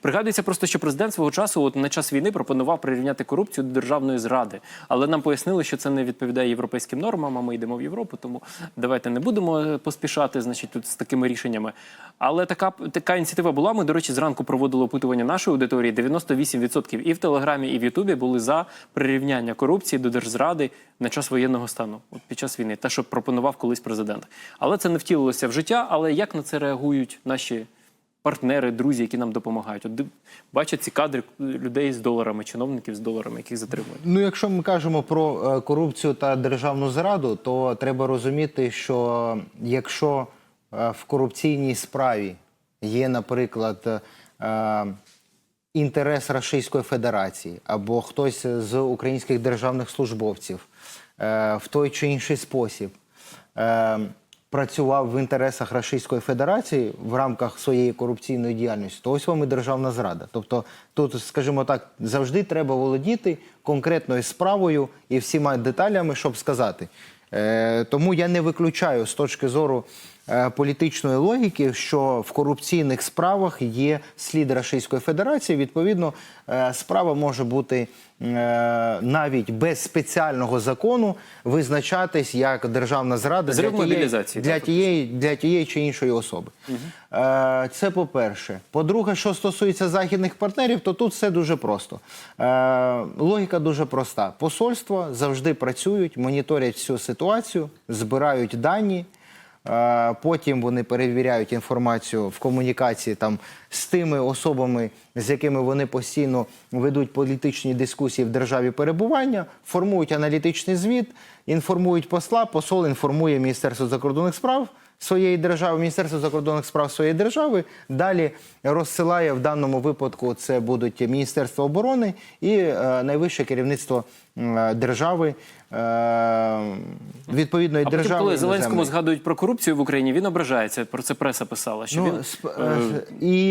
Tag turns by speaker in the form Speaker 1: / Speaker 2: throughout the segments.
Speaker 1: Пригадується просто, що президент свого часу, от на час війни, пропонував прирівняти корупцію до державної зради. Але нам пояснили, що це не відповідає європейським нормам. А ми йдемо в Європу, тому давайте не будемо е, поспішати, значить, тут з такими рішеннями. Але така така ініціатива була. Ми, до речі, зранку проводили опитування нашої аудиторії. 98% і в Телеграмі, і в Ютубі були за прирівняння корупції до держзради на час воєнного стану, от під час війни, те, що пропонував колись президент. Але це не втілилося в життя. Але як на це реагують наші партнери, друзі, які нам допомагають? От бачать ці кадри людей з доларами, чиновників з доларами, яких затримують.
Speaker 2: Ну, якщо ми кажемо про е, корупцію та державну зраду, то треба розуміти, що якщо е, в корупційній справі є, наприклад, е, інтерес Російської Федерації або хтось з українських державних службовців е, в той чи інший спосіб е, працював в інтересах Російської Федерації в рамках своєї корупційної діяльності, то ось вам і державна зрада. Тобто тут, скажімо так, завжди треба володіти конкретною справою і всіма деталями, щоб сказати. Е, тому я не виключаю з точки зору політичної логіки, що в корупційних справах є слід Російської Федерації. Відповідно, е, справа може бути е, навіть без спеціального закону визначатись як державна зрада для тієї, для, тієї, для тієї чи іншої особи. Е, Це по-перше. По-друге, що стосується західних партнерів, то тут все дуже просто. Е, Логіка дуже проста. Посольства завжди працюють, моніторять всю ситуацію, збирають дані. Е, Потім вони перевіряють інформацію в комунікації там з тими особами, з якими вони постійно ведуть політичні дискусії в державі перебування, формують аналітичний звіт, інформують посла. Посол інформує Міністерство закордонних справ своєї держави, Міністерство закордонних справ своєї держави. Далі розсилає в даному випадку це будуть Міністерство оборони і е, найвище керівництво е, держави. Відповідної
Speaker 1: А
Speaker 2: держави
Speaker 1: коли Зеленському згадують про корупцію в Україні, він ображається. Про це преса писала. Що
Speaker 2: Ну,
Speaker 1: він
Speaker 2: сп-
Speaker 1: е,
Speaker 2: е, і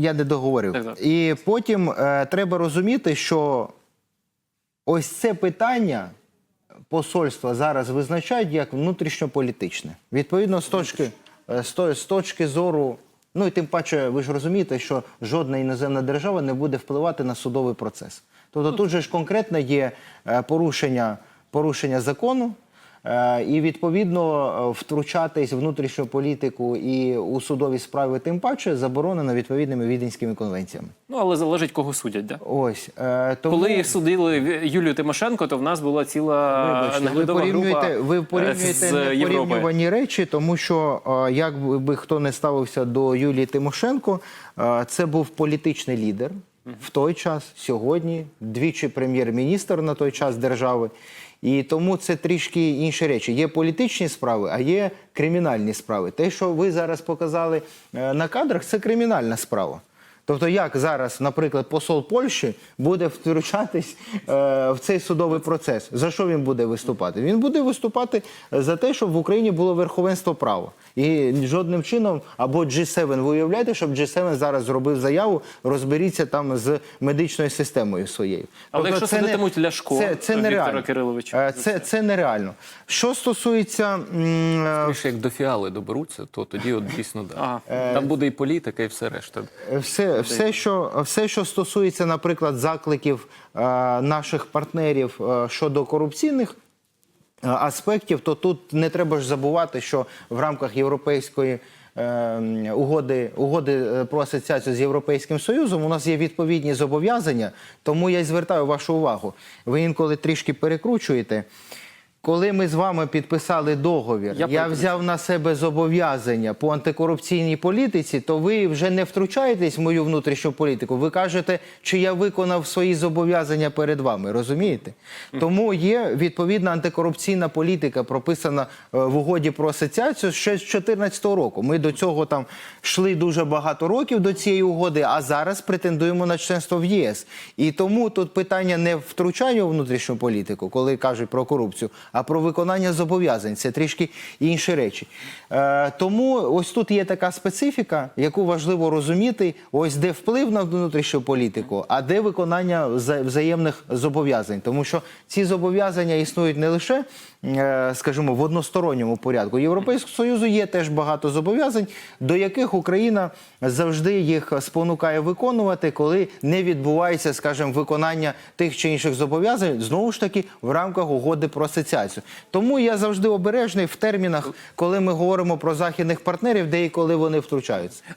Speaker 2: я не договорив.
Speaker 1: Так, так.
Speaker 2: І потім е, треба розуміти, що ось це питання посольства зараз визначають як внутрішньополітичне. Відповідно, з точки, е, з, з точки зору. Ну і тим паче, ви ж розумієте, що жодна іноземна держава не буде впливати на судовий процес. Тобто тут же ж конкретно є порушення, порушення закону, І відповідно е, втручатись в внутрішню політику і у судові справи тим паче заборонено відповідними віденськими конвенціями.
Speaker 1: ну але залежить кого судять. Да?
Speaker 2: Ось е, тому
Speaker 1: Коли судили Юлію Тимошенко, то в нас була ціла
Speaker 2: Вибачте, ви порівнюєте,
Speaker 1: група
Speaker 2: ви
Speaker 1: е,
Speaker 2: порівнюєте
Speaker 1: з
Speaker 2: не
Speaker 1: Європи.
Speaker 2: порівнювані речі, тому що е, як би хто не ставився до Юлії Тимошенко, е, це був політичний лідер в той час, сьогодні, двічі прем'єр-міністр на той час держави. І тому це трішки інші речі. Є політичні справи, а є кримінальні справи. Те, що ви зараз показали е, на кадрах, це кримінальна справа. Тобто, як зараз, наприклад, посол Польщі буде втручатись е, в цей судовий процес? За що він буде виступати? Він буде виступати за те, щоб в Україні було верховенство права. І жодним чином, або G7, ви уявляєте, щоб G7 зараз зробив заяву, розберіться там з медичною системою своєю.
Speaker 1: Але якщо
Speaker 2: це не-
Speaker 1: Ляшко,
Speaker 2: це, це
Speaker 1: Віктора. Кириловича,
Speaker 2: Е, Це, це нереально. Що стосується е,
Speaker 3: Скоріше, як до фіали доберуться, то тоді от дійсно да.
Speaker 1: Ага.
Speaker 3: Там буде і політика, і все решта.
Speaker 2: Все, все, що, все, що стосується, наприклад, закликів е, наших партнерів е, щодо корупційних е, аспектів, то тут не треба ж забувати, що в рамках європейської. е, Угоди, угоди е, про асоціацію з Європейським Союзом у нас є відповідні зобов'язання, тому я й звертаю вашу увагу. Ви інколи трішки перекручуєте. Коли ми з вами підписали договір,
Speaker 1: Я
Speaker 2: я, взяв на себе зобов'язання по антикорупційній політиці, то ви вже не втручаєтесь в мою внутрішню політику. Ви кажете, чи я виконав свої зобов'язання перед вами. Розумієте? Тому є відповідна антикорупційна політика, прописана е, в угоді про асоціацію ще з 2014 року. Ми до цього там йшли дуже багато років до цієї угоди, а зараз претендуємо на членство в ЄС. І тому тут питання не втручання у внутрішню політику, коли кажуть про корупцію, а про виконання зобов'язань. Це трішки інші речі. Е, тому ось тут є така специфіка, яку важливо розуміти. Ось де вплив на внутрішню політику, а де виконання взаємних зобов'язань. Тому що ці зобов'язання існують не лише, е, скажімо, в односторонньому порядку. Європейського союзу є теж багато зобов'язань, до яких Україна завжди їх спонукає виконувати, коли не відбувається, скажімо, виконання тих чи інших зобов'язань знову ж таки в рамках угоди про асоціацію. Тому я завжди обережний в термінах, коли ми говоримо про західних партнерів, де і коли вони втручаються.